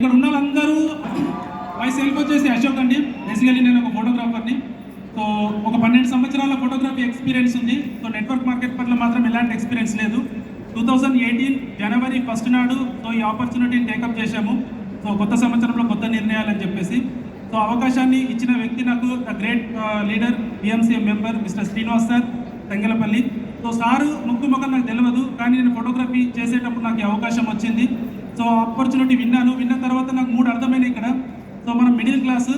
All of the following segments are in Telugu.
ఇక్కడ ఉన్న వాళ్ళందరూ మై సెల్ఫ్ వచ్చేసి అశోక్ అండి. బేసికలీ నేను ఒక ఫోటోగ్రాఫర్ని సో ఒక పన్నెండు సంవత్సరాల ఫోటోగ్రఫీ ఎక్స్పీరియన్స్ ఉంది. సో నెట్వర్క్ మార్కెట్ పట్ల మాత్రం ఎలాంటి ఎక్స్పీరియన్స్ లేదు. Two thousand eighteen January first నాడు సో ఈ ఆపర్చునిటీని టేకప్ చేశాము. సో కొత్త సంవత్సరంలో కొత్త నిర్ణయాలు అని చెప్పేసి. సో అవకాశాన్ని ఇచ్చిన వ్యక్తి నాకు the great leader BMCM member mister Srinivas sir Tengalapalli. So sir ముక్కు ముఖం నాకు తెలియదు కానీ నేను ఫోటోగ్రఫీ చేసేటప్పుడు నాకు అవకాశం వచ్చింది. సో ఆపర్చునిటీ విన్నాను. విన్న తర్వాత నాకు మూడు అర్థమైనాయి ఇక్కడ. సో మనం మిడిల్ క్లాస్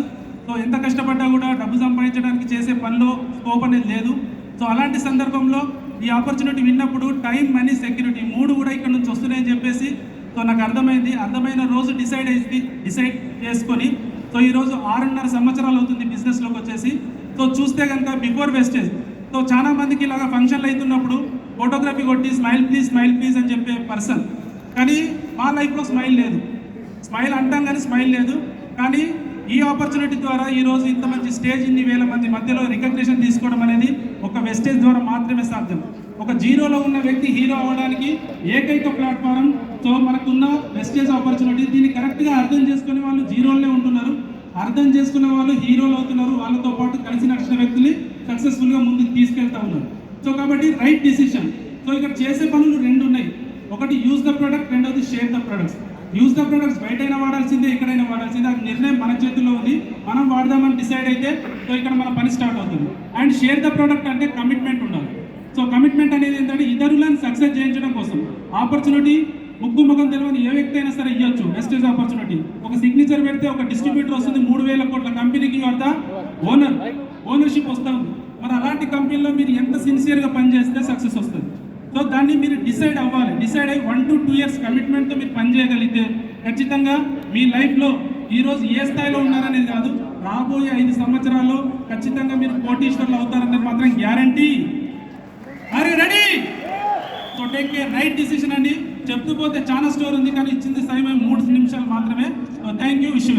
సో ఎంత కష్టపడ్డా కూడా డబ్బు సంపాదించడానికి చేసే పనిలో స్కోప్ అనేది లేదు. సో అలాంటి సందర్భంలో ఈ ఆపర్చునిటీ విన్నప్పుడు టైం మనీ సెక్యూరిటీ మూడు కూడా ఇక్కడ నుంచి వస్తున్నాయని చెప్పేసి సో నాకు అర్థమైంది. అర్థమైన రోజు డిసైడ్ అయింది. డిసైడ్ చేసుకొని సో ఈరోజు ఆరున్నర సంవత్సరాలు అవుతుంది బిజినెస్లోకి వచ్చేసి. సో చూస్తే కనుక బిఫోర్ వెస్టేజ్ సో చాలా మందికి ఇలాగ ఫంక్షన్లు అవుతున్నప్పుడు ఫోటోగ్రఫీ కొట్టి స్మైల్ ప్లీజ్ స్మైల్ ప్లీజ్ అని చెప్పే పర్సన్ కానీ మా లైఫ్లో స్మైల్ లేదు. స్మైల్ అంటాం కానీ స్మైల్ లేదు. కానీ ఈ ఆపర్చునిటీ ద్వారా ఈ రోజు ఇంత మంచి స్టేజ్ ఇన్ని వేల మంది మధ్యలో రికగ్నిషన్ తీసుకోవడం అనేది ఒక వెస్టేజ్ ద్వారా మాత్రమే సాధ్యం. ఒక జీరోలో ఉన్న వ్యక్తి హీరో అవ్వడానికి ఏకైక ప్లాట్ఫారం సో మనకున్న వెస్టేజ్ ఆపర్చునిటీ. దీన్ని కరెక్ట్గా అర్థం చేసుకునే వాళ్ళు జీరోలోనే ఉంటున్నారు. అర్థం చేసుకునే వాళ్ళు హీరోలు అవుతున్నారు. వాళ్ళతో పాటు కలిసి నడిచిన వ్యక్తులు సక్సెస్ఫుల్గా ముందుకు తీసుకెళ్తా ఉన్నారు. సో కాబట్టి రైట్ డిసిషన్ సో ఇక్కడ చేసే పనులు రెండు ఉన్నాయి. ఒకటి యూజ్ ద ప్రోడక్ట్ రెండోది share the products use the products బయటైనా వాడాల్సిందే ఎక్కడైనా వాడాల్సిందే. అది నిర్ణయం మన చేతుల్లో ఉంది. మనం వాడదామని డిసైడ్ అయితే సో ఇక్కడ మన పని స్టార్ట్ అవుతుంది. అండ్ షేర్ ద ప్రోడక్ట్ అంటే కమిట్మెంట్ ఉండాలి. సో కమిట్మెంట్ అనేది ఏంటంటే ఇతరులను సక్సెస్ చేయించడం కోసం. ఆపర్చునిటీ ముగ్గు ముఖం తెలియని ఏ వ్యక్తి అయినా సరే ఇవ్వచ్చు వెస్టేజ్ ఆపర్చునిటీ ఒక సిగ్నేచర్ పెడితే ఒక డిస్ట్రిబ్యూటర్ వస్తుంది మూడు వేల కోట్ల కంపెనీకి వద్ద ఓనర్ ఓనర్షిప్ వస్తుంది మరి అలాంటి కంపెనీలో మీరు ఎంత సిన్సియర్గా పనిచేస్తే సక్సెస్ వస్తుంది. సో దాన్ని మీరు డిసైడ్ అవ్వాలి. డిసైడ్ అయ్యి వన్ టు టూ ఇయర్స్ కమిట్మెంట్తో మీరు పనిచేయగలిగితే ఖచ్చితంగా మీ లైఫ్లో ఈరోజు ఏ స్థాయిలో ఉన్నారనేది కాదు రాబోయే ఐదు సంవత్సరాల్లో ఖచ్చితంగా మీరు కోటీశ్వర్లు అవుతారనేది మాత్రం guarantee. Are ready so take care right decision అండి. చెప్తూ పోతే చాలా స్టోర్ ఉంది కానీ ఇచ్చింది సమయం మూడు నిమిషాలు మాత్రమే. Thank you wish you